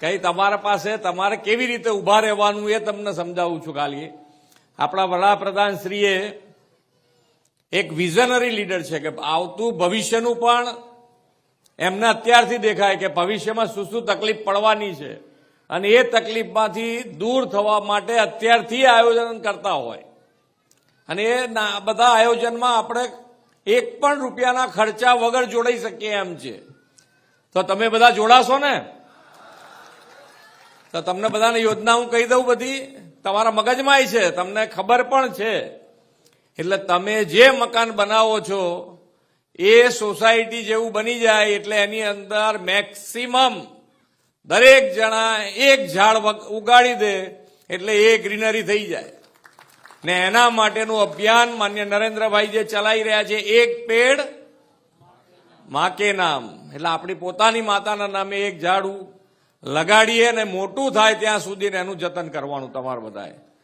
કઈ તમારા પાસે તમારે કેવી રીતે ઊભા રહેવાનું એ તમને સમજાવું છું ખાલી આપણા વડાપ્રધાન શ્રીએ એક વિઝનરી લીડર છે કે આવતું ભવિષ્યનું પણ એમને અત્યારથી દેખાય કે ભવિષ્યમાં શું શું તકલીફ પડવાની છે અને એ તકલીફમાંથી દૂર થવા માટે અત્યારથી આયોજન કરતા હોય. અને એ બધા આયોજનમાં આપણે એક પણ રૂપિયાના ખર્ચા વગર જોડાઈ શકીએ એમ છે. તો તમે બધા જોડાશો ને? તો તમને બધાને યોજના હું કહી દઉં બધી. તમારા મગજમાં છે, તમને ખબર પણ છે. એટલે તમે જે મકાન બનાવો છો, એ સોસાયટી જેવું બની જાય એટલે એની અંદર મેક્સિમમ દરેક જણા એક ઝાડ ઉગાડી દે એટલે એ ગ્રીનરી થઈ જાય. ને એના માટેનું અભિયાન માન્ય નરેન્દ્રભાઈ જે ચલાવી રહ્યા છે, એક પેડ માકે નામ. એટલે આપણી પોતાની માતાના નામે એક ઝાડ લગાડીએ અને મોટું થાય ત્યાં સુધી એનું જતન કરવાનું તમારે બધાએ.